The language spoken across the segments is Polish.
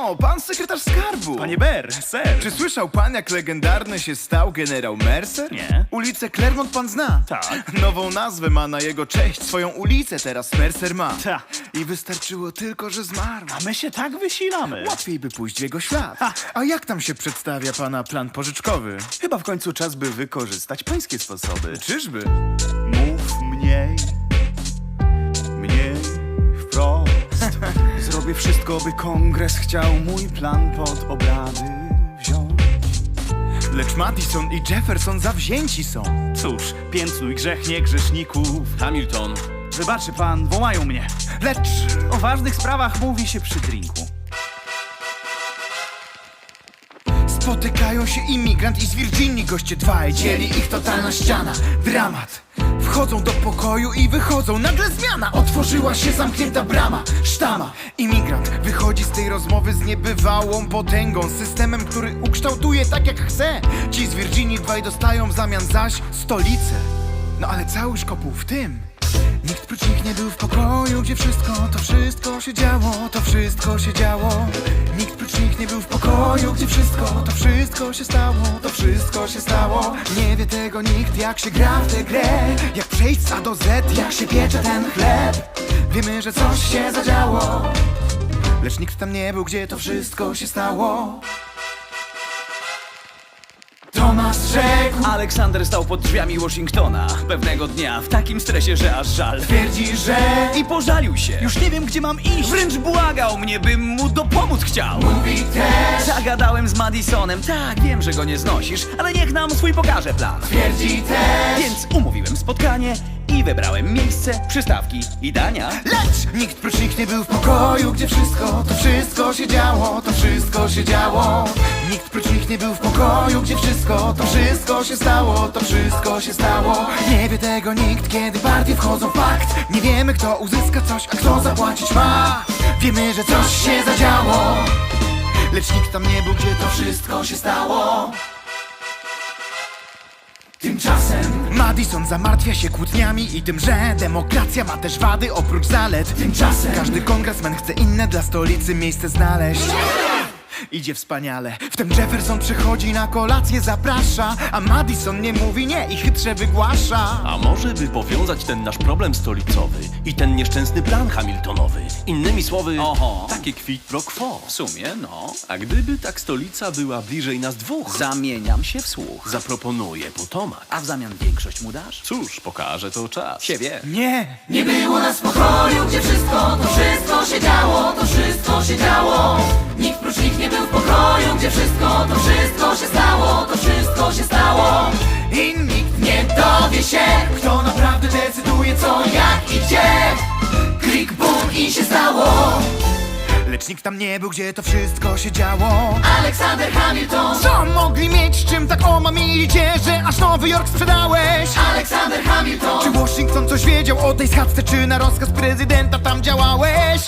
O, pan sekretarz skarbu! Panie Ber, ser. Czy słyszał pan, jak legendarny się stał generał Mercer? Nie. Ulicę Clermont pan zna? Tak. Nową nazwę ma na jego cześć, swoją ulicę teraz Mercer ma. Ta. I wystarczyło tylko, że zmarł. A my się tak wysilamy. Łatwiej by pójść w jego ślad. Ha. A jak tam się przedstawia pana plan pożyczkowy? Chyba w końcu czas, by wykorzystać pańskie sposoby. Czyżby? Mów mniej, Zrobię wszystko, by kongres chciał mój plan pod obrady wziąć. Lecz Madison i Jefferson zawzięci są. Cóż, piętnuj grzech grzeszników. Hamilton, Wybaczy pan, wołają mnie. Lecz O ważnych sprawach mówi się przy drinku. spotykają się imigrant i z Virginii goście dwaj. Dzieli ich totalna ściana. Dramat. Wchodzą do pokoju i wychodzą. Nagle zmiana. Otworzyła się zamknięta brama. Sztama. Imigrant wychodzi z tej rozmowy z niebywałą potęgą. Systemem, który ukształtuje tak jak chce. Ci z Virginii dwaj dostają w zamian zaś stolicę. No ale cały szkopuł w tym. Nikt prócz nich nie był w pokoju, gdzie wszystko, to wszystko się działo, to wszystko się działo. Nikt prócz nich nie był w pokoju, gdzie wszystko, to wszystko się stało, to wszystko się stało. Nie wie tego nikt, jak się gra w tę grę, jak przejść z A do Z, jak się piecze ten chleb. Wiemy, że coś się zadziało, lecz nikt tam nie był, gdzie to wszystko się stało. Aleksander stał pod drzwiami Washingtona Pewnego dnia w takim stresie, że aż żal. Twierdzi, że I pożalił się. Już nie wiem, gdzie mam iść. Wręcz błagał mnie, bym mu dopomóc chciał. Mówi też, Zagadałem z Madisonem. Tak, wiem, że go nie znosisz Ale niech nam swój pokaże plan. Twierdzi też. Więc umówiłem spotkanie I wybrałem miejsce, przystawki i dania Lecz nikt prócz nich nie był w pokoju, gdzie wszystko, to wszystko się działo, to wszystko się działo. Nikt prócz nich nie był w pokoju, gdzie wszystko, to wszystko się stało, to wszystko się stało. Nie wie tego nikt, kiedy partie wchodzą w fakt. Nie wiemy, kto uzyska coś, a kto zapłacić ma. Wiemy, że coś się zadziało, lecz nikt tam nie był, gdzie to wszystko się stało. Madison zamartwia się kłótniami i tym, że demokracja ma też wady oprócz zalet. Tymczasem każdy kongresmen chce inne dla stolicy miejsce znaleźć. Idzie wspaniale. Wtem Jefferson przychodzi na kolację, zaprasza, a Madison nie mówi nie i chytrze wygłasza. a może by powiązać ten nasz problem stolicowy i ten nieszczęsny plan Hamiltonowy? Innymi słowy, Oho. takie quid pro quo. W sumie, no A gdyby tak stolica była bliżej nas dwóch, Zamieniam się w słuch zaproponuję Potomak. A w zamian większość mu dasz? Cóż, pokaże to czas. Siebie Nie, Nie było nas w pokoju, gdzie wszystko, to wszystko się działo, to wszystko się działo. To wszystko się stało, to wszystko się stało. i nikt Nie dowie się, kto naprawdę decyduje co jak. i gdzie. Klik, bum i się stało. Lecz nikt tam nie był, gdzie to wszystko się działo. Aleksander Hamilton, Co mogli mieć, czym tak omamili cię, że aż Nowy Jork sprzedałeś? Aleksander Hamilton, Czy Washington coś wiedział o tej schadzce, czy na rozkaz prezydenta tam działałeś?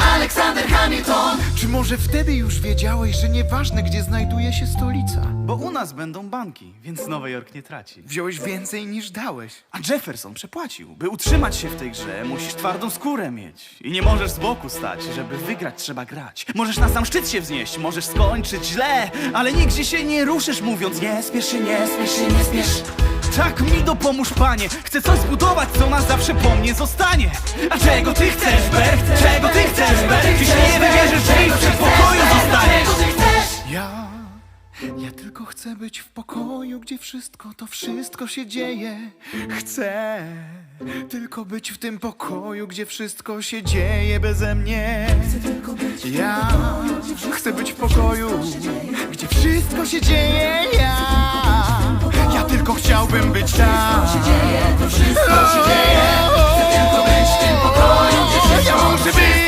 Może wtedy już wiedziałeś, że nieważne gdzie znajduje się stolica? Bo u nas będą banki, więc Nowy Jork nie traci. Wziąłeś więcej niż dałeś. A Jefferson przepłacił. By utrzymać się w tej grze, musisz twardą skórę mieć. I nie możesz z boku stać. Żeby wygrać, trzeba grać. Możesz na sam szczyt się wznieść, możesz skończyć źle, ale nigdzie się nie ruszysz, mówiąc nie spiesz się, nie spiesz się, nie spiesz. Tak mi dopomóż, panie. Chcę coś zbudować, co nas zawsze po mnie zostanie. A czego ty chcesz, Ber? Czego ty chcesz, chcę być w pokoju, gdzie wszystko, to wszystko się dzieje. Chcę tylko być w tym pokoju, gdzie wszystko się dzieje beze mnie. Ja chcę być w pokoju, gdzie wszystko się dzieje. Ja, ja tylko chciałbym być tam. To wszystko się dzieje. Chcę tylko być w tym pokoju, gdzie wszystko, się dzieje.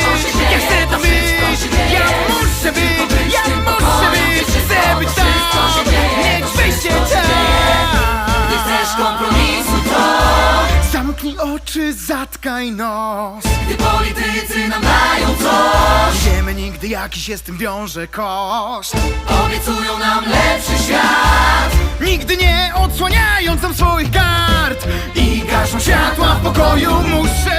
Oczy, zatkaj nos. Gdy politycy nam dają coś wiemy nigdy jaki się z tym wiąże koszt. Obiecują nam lepszy świat Nigdy nie odsłaniając nam swoich kart. I gaszą światła w pokoju, muszę